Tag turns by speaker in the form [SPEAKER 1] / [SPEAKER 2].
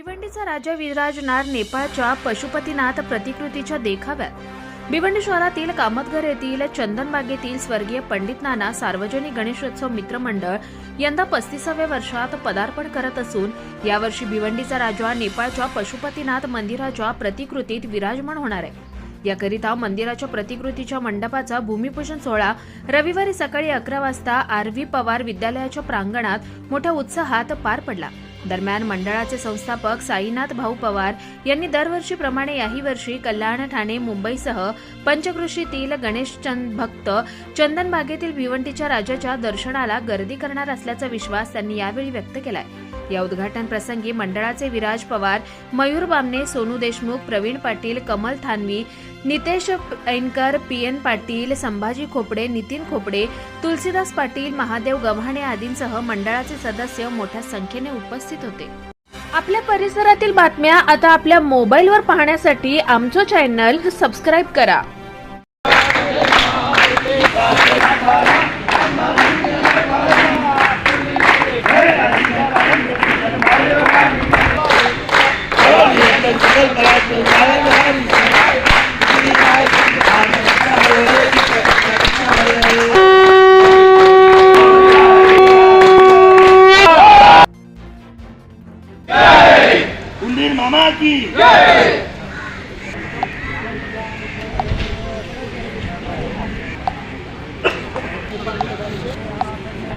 [SPEAKER 1] भिवंडीचा राजा विराजणार नेपाळच्या पशुपतीनाथ प्रतिकृतीच्या देखाव्यात. भिवंडी शहरातील कामतघर येथील चंदनबागेतील स्वर्गीय पंडित नाना सार्वजनिक गणेशोत्सव मित्रमंडळ यंदा पस्तीसाव्या वर्षात पदार्पण करत असून यावर्षी भिवंडीचा राजा नेपाळच्या पशुपतीनाथ मंदिराच्या प्रतिकृतीत विराजमान होणार आहे. याकरिता मंदिराच्या प्रतिकृतीच्या मंडपाचा भूमिपूजन सोहळा रविवारी सकाळी अकरा वाजता आर व्ही पवार विद्यालयाच्या प्रांगणात मोठ्या उत्साहात पार पडला. दरम्यान मंडळाचे संस्थापक साईनाथ भाऊ पवार यांनी दरवर्षीप्रमाणे याही वर्षी कल्याण ठाणे मुंबईसह पंचकृषीतील गणेश चंद भक्त चंदनबागेतील भिवंडीच्या राजाच्या दर्शनाला गर्दी करणार असल्याचा विश्वास त्यांनी यावेळी व्यक्त केलाय. या उद्घाटन प्रसंगी मंडळाचे विराज पवार मयूर बामणे सोनू देशमुख प्रवीण पाटील कमल थानवी नितेश ऐनकर पी एन पाटील संभाजी खोपडे नितीन खोपडे तुलसीदास पाटील महादेव गव्हाणे आदींसह मंडळाचे सदस्य मोठ्या संख्येने उपस्थित होते. आपल्या परिसरातील बातम्या आता आपल्या मोबाईलवर पाहण्यासाठी आमचं चॅनल सबस्क्राईब करा.
[SPEAKER 2] उंदीर मामा की?